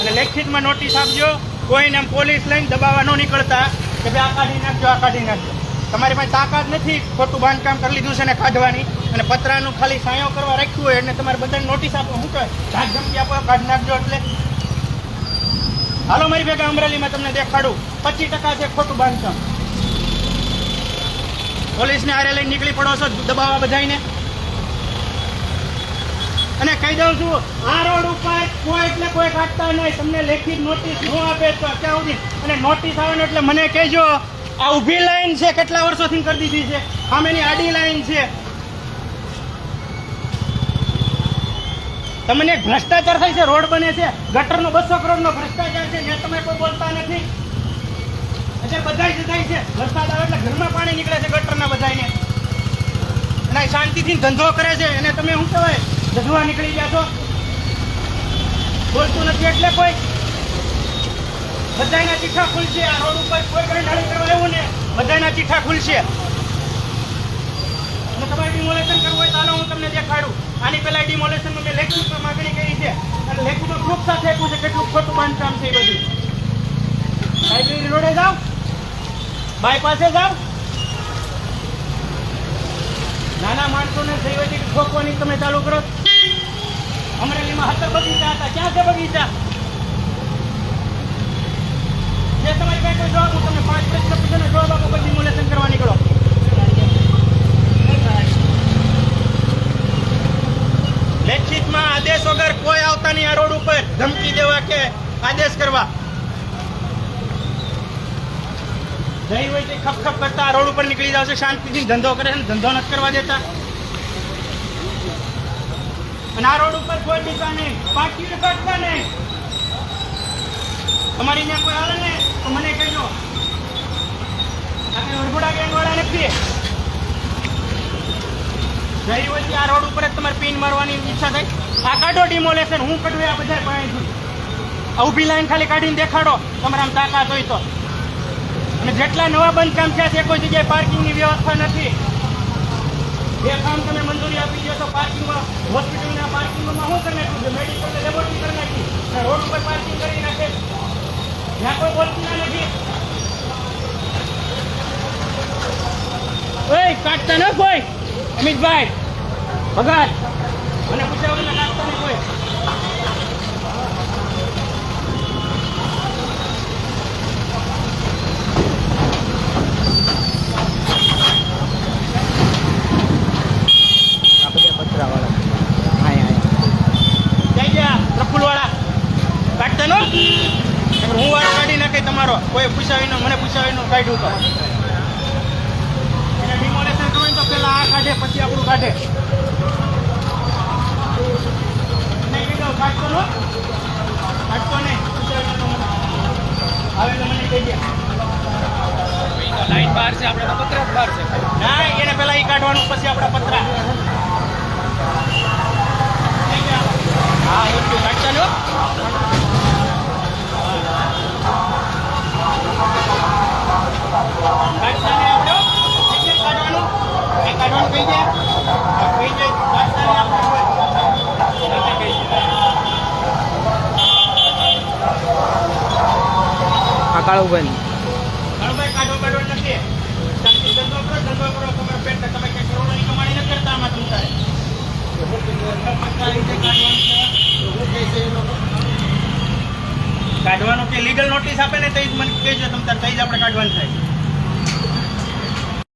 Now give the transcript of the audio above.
અને લેખિતમાં નોટિસ આપજો. કોઈને પોલીસ લઈને દબાવવા ન નીકળતા, કે ભાઈ આ કાઢી નાખજો, આ કાઢી નાખજો. તમારી પાસે તાકાત નથી, ખોટું બાંધકામ કરી લીધું છે ને કાઢવાની. અને પતરાનું ખાલી સાયો કરવા રાખ્યું હોય એટલે તમારે બધાને નોટિસ આપો, હું કહે આપો, કાઢી નાખજો એટલે. હાલો, મારી ભેગા અમરેલીમાં તમને દેખાડું. પચીસ ટકા છે ખોટું બાંધકામ. પોલીસને આરે લઈને નીકળી પડો છો, દબાવવા બધાને અને કહી દઉં છું, આ રોડ ઉપર કોઈ એટલે કોઈ કાઢતા નહીં. તમને લેખિત નોટિસ ન આપે તો અત્યાર સુધી. અને નોટિસ આવે એટલે મને કહેજો આ ઊભી લાઈન છે, કેટલા વર્ષોથી કરી દીધી છે? સામેની આડી લાઈન છે. તમને ભ્રષ્ટાચાર થાય છે, રોડ બને છે. ગટરનો બસો કરોડનો ભ્રષ્ટાચાર છે જે તમે કોઈ બોલતા નથી. અત્યારે બધાય જતાય છે. વરસાદ આવે એટલે ઘરમાં પાણી નીકળે છે ગટરના બધાને અને શાંતિથી ધંધો કરે છે. અને તમે શું કહેવાય? ધંધવા નીકળી ગયા છો. બોલતું નથી એટલે કોઈ. બધાના ચીઠા ખુલશે. આ રોડ ઉપર કોઈ ડાળી કરવા આવ્યું ને ચીઠા ખુલશે. તમારે ડિમોલેશન કરવું હોય હાલો હું તમને દેખાડું. આની પહેલા ડિમોલેશનમાં મેં લેખિતમાં માગણી કરી છે. અને લેખિતમાં પ્રૂફ સાથે આપ્યું છે કેટલું ખોટું બાંધકામ છે એ બધું. લાઇબ્રેરી રોડે જાઓ. બાયપાસે જાઓ. નાના માણસોને થઈ હોય ઠોકવાની તમે ચાલુ કરો. અમરેલીમાં હતર બગીચા હતા. ક્યાં છે બગીચા જે પાસે કોઈ આવતા નહીં આ રોડ ઉપર ધમકી દેવા કે આદેશ કરવા. જઈ હોય તે ખપ ખપ કરતા રોડ ઉપર નીકળી જાવ છે, શાંતિથી ધંધો કરે છે ધંધો નથી કરવા દેતા. અને આ રોડ ઉપર કોઈ બીજા નહીં પાટીને કાઢતા નહીં. તમારી ત્યાં કોઈ આવે ને તો મને કહેજો આપણે વરઘોડા ગેંગ વાળા નથી જઈ વચ્ચે આ રોડ ઉપર જ તમારે પિન મારવાની ઈચ્છા થાય. આ કાઢો ડિમોલેશન હું કાઢું આ બધા પાણી ઊભી લાઈન ખાલી કાઢીને દેખાડો તમારે આમ તાકાત હોય તો. અને જેટલા નવા બંધકામ થયા છે કોઈ જગ્યાએ પાર્કિંગની વ્યવસ્થા નથી. બે કામ તમે મંજૂરી આપી દો તો પાર્કિંગમાં, હોસ્પિટલના પાર્કિંગમાં શું કરી નાખ્યું મેડિકલ લેબોરેટરી કરી નાખી. રોડ ઉપર પાર્કિંગ કરી નાખે. જ્યાં કોઈ બોલતું નથી. ઓય, કાઢતા ન કોઈ અમિતભાઈ ભગત. મને વગર કાઢતા નહીં કોઈ હું વાળો કાઢી નાખે તમારો. કોઈ પૂછાવીનો મને પૂછાવીનો કાઢ્યું તો. હોય તો પેલા આ કાઢે પછી આપણું કાઢે. કાઢતો નો કાઢતો નહીં. પૂછાવીનો તો મને આવે તો મને કહી લાઈન બહાર છે આપણે તો પતરા બહાર છે. ના એને પેલા એ કાઢવાનું પછી આપણા પતરા. તારે પત્તા રીતે કાઢવાનું કે લીગલ નોટિસ આપે ને તો જ મને કહેજો તમે તઈ જ આપણે કાઢવાનું થાય.